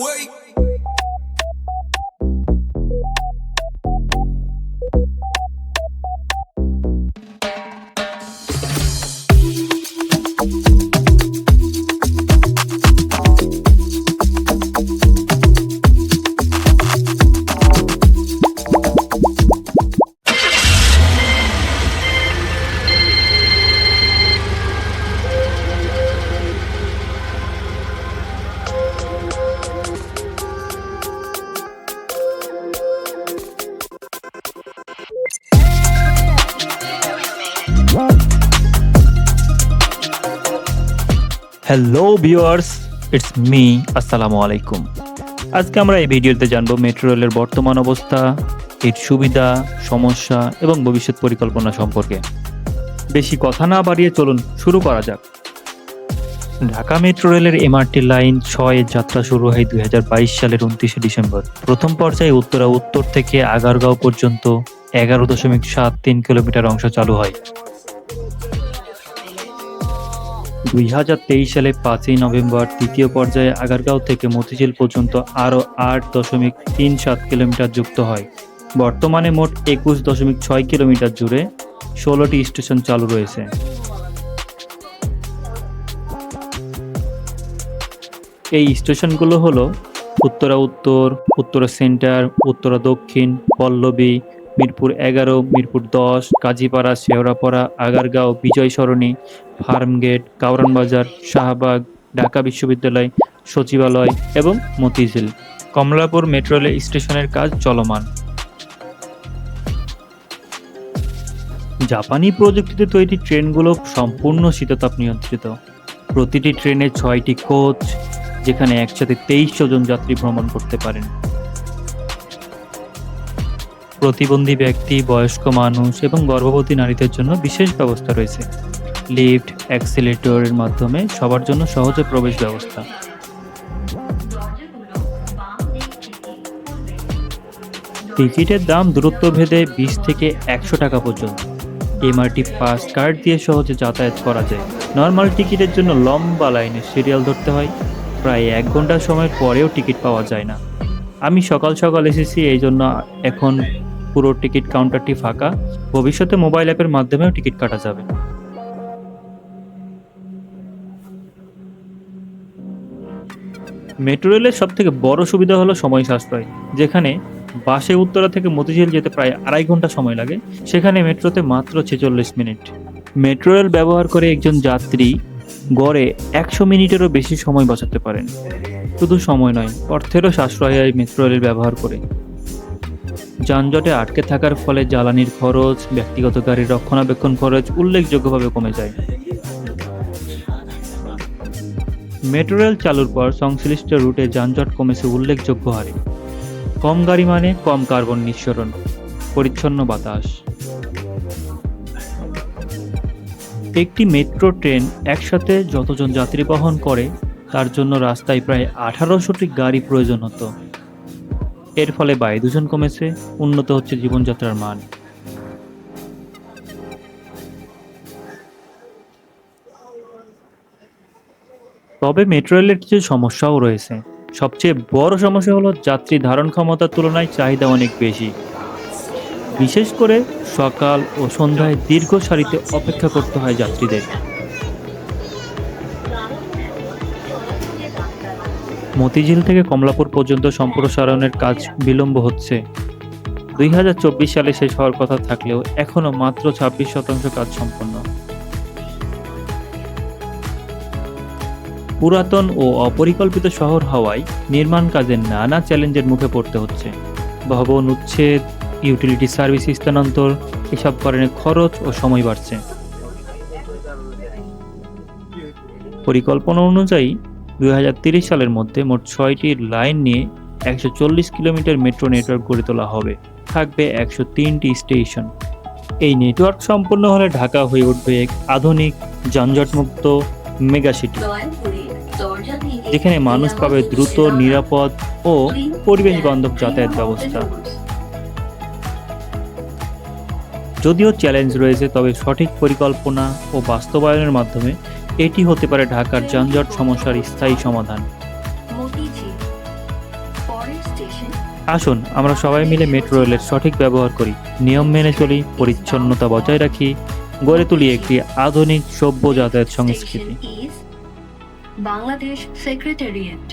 wait. Hello viewers it's me আসসালামু আলাইকুম আজকে আমরা এই ভিডিওতে জানব মেট্রো রেলের বর্তমান অবস্থা, এর সুবিধা, সমস্যা এবং ভবিষ্যৎ পরিকল্পনা সম্পর্কে। বেশি কথা না বাড়িয়ে চলুন শুরু করা যাক। ঢাকা মেট্রো রেলের এমআরটি লাইন ছয়ের যাত্রা শুরু হয় দুই হাজার বাইশ সালের উনত্রিশে ডিসেম্বর। প্রথম পর্যায়ে উত্তরা উত্তর থেকে আগারগাঁও পর্যন্ত এগারো দশমিক সাত তিন কিলোমিটার অংশ চালু হয়। দুই হাজার তেইশ সালে পাঁচই নভেম্বর তৃতীয় পর্যায়ে আগারগাঁও থেকে মতিঝিল পর্যন্ত আরও আট দশমিক তিন সাত কিলোমিটার যুক্ত হয়। বর্তমানে মোট একুশ দশমিক ছয় কিলোমিটার জুড়ে ষোলোটি স্টেশন চালু রয়েছে। এই স্টেশনগুলো হলো উত্তরা উত্তর, উত্তরা সেন্টার, উত্তরা দক্ষিণ, পল্লবী মিরপুর এগারো, মিরপুর দশ, কাজীপাড়া, শেওড়াপাড়া, আগারগাঁও বিজয় সরণি ফার্মগেট কাউরান বাজার শাহবাগ, ঢাকা বিশ্ববিদ্যালয়, সচিবালয় এবং মতিঝিল। কমলাপুর মেট্রো রেল স্টেশনের কাজ চলমান। জাপানি প্রযুক্তিতে তৈরি ট্রেনগুলো সম্পূর্ণ শীততাপ নিয়ন্ত্রিত। প্রতিটি ট্রেনে ছয়টি কোচ, যেখানে একসাথে তেইশশো জন যাত্রী ভ্রমণ করতে পারেন। প্রতিবন্ধী ব্যক্তি, বয়স্ক মানুষ এবং গর্ভবতী নারীদের জন্য বিশেষ ব্যবস্থা রয়েছে। লিফট, অ্যাক্সিলেটরের মাধ্যমে সবার জন্য সহজে প্রবেশ ব্যবস্থা। টিকিটের দাম দূরত্ব ভেদে বিশ থেকে একশো টাকা পর্যন্ত। এমআরটি পাস কার্ড দিয়ে সহজে যাতায়াত করা যায়। নর্মাল টিকিটের জন্য লম্বা লাইনে সিরিয়াল ধরতে হয়। প্রায় এক ঘণ্টা সময় পরেও টিকিট পাওয়া যায় না। আমি সকাল সকাল এসেছি এই জন্য এখন পুরো টিকিট কাউন্টারটি ফাঁকা। ভবিষ্যতে মোবাইল অ্যাপের মাধ্যমেও টিকিট কাটা যাবে। মেট্রো রেলের সব থেকে বড় সুবিধা হলো সময় সাশ্রয়, যেখানে বাসে উত্তরা থেকে মতিঝিল যেতে প্রায় আড়াই ঘণ্টা সময় লাগে। সেখানে মেট্রোতে মাত্র ছেচল্লিশ মিনিট। মেট্রো রেল ব্যবহার করে একজন যাত্রী গড়ে একশো মিনিটেরও বেশি সময় বাঁচাতে পারেন। শুধু সময় নয়, অর্থেরও সাশ্রয় হয় মেট্রো রেল ব্যবহার করে। যানজটে আটকে থাকার ফলে জ্বালানির খরচ, ব্যক্তিগত গাড়ির রক্ষণাবেক্ষণ খরচ উল্লেখযোগ্যভাবে কমে যায়। মেট্রো রেল চালুর পর সংশ্লিষ্ট রুটে যানজট কমেছে উল্লেখযোগ্য হারে। কম গাড়ি মানে কম কার্বন নিঃসরণ, পরিচ্ছন্ন বাতাস। একটি মেট্রো ট্রেন একসাথে যতজন যাত্রী বহন করে, তার জন্য রাস্তায় প্রায় আঠারোশোটি গাড়ি প্রয়োজন হতো। এর ফলে বায়ু দূষণ কমেছে, উন্নত হচ্ছে জীবনযাত্রার মান। তবে মেট্রো রেলের কিছু সমস্যাও রয়েছে। সবচেয়ে বড় সমস্যা হলো যাত্রী ধারণ ক্ষমতার তুলনায় চাহিদা অনেক বেশি। বিশেষ করে সকাল ও সন্ধ্যায় দীর্ঘ সারিতে অপেক্ষা করতে হয় যাত্রীদের। মতিঝিল থেকে কমলাপুর পর্যন্ত সম্প্রসারণের কাজ বিলম্ব হচ্ছে। দুই হাজার চব্বিশ সালে শেষ হওয়ার কথা থাকলেও এখনও মাত্র ছাব্বিশ শতাংশ কাজ সম্পন্ন। পুরাতন ও অপরিকল্পিত শহর হওয়ায় নির্মাণ কাজের নানা চ্যালেঞ্জের মুখে পড়তে হচ্ছে। ভবন উচ্ছেদ, ইউটিলিটি সার্ভিস স্থানান্তর, এসব কারণে খরচ ও সময় বাড়ছে। পরিকল্পনা অনুযায়ী দুই সালের মধ্যে মোট ছয়টি লাইন নিয়ে একশো চল্লিশ কিলোমিটার মেট্রো নেটওয়ার্ক গড়ে তোলা হবে। থাকবে একশো তিনটি স্টেশন। এই নেটওয়ার্ক সম্পূর্ণ হলে ঢাকা হয়ে উঠবে এক আধুনিক, যানজটমুক্ত মেগা সিটি। যেখানে মানুষ পাবে দ্রুত, নিরাপদ ও পরিবেশ বান্ধব যাতায়াত ব্যবস্থা। যদিও চ্যালেঞ্জ রয়েছে, তবে সঠিক পরিকল্পনা ও বাস্তবায়নের মাধ্যমে এটি হতে পারে ঢাকার যানজট সমস্যার স্থায়ী সমাধান। আসুন আমরা সবাই মিলে মেট্রো রেলের সঠিক ব্যবহার করি। নিয়ম মেনে চলি পরিচ্ছন্নতা বজায় রাখি গড়ে তুলি একটি আধুনিক সভ্য যাতায়াত সংস্কৃতি। বাংলাদেশ সেক্রেটারিয়েট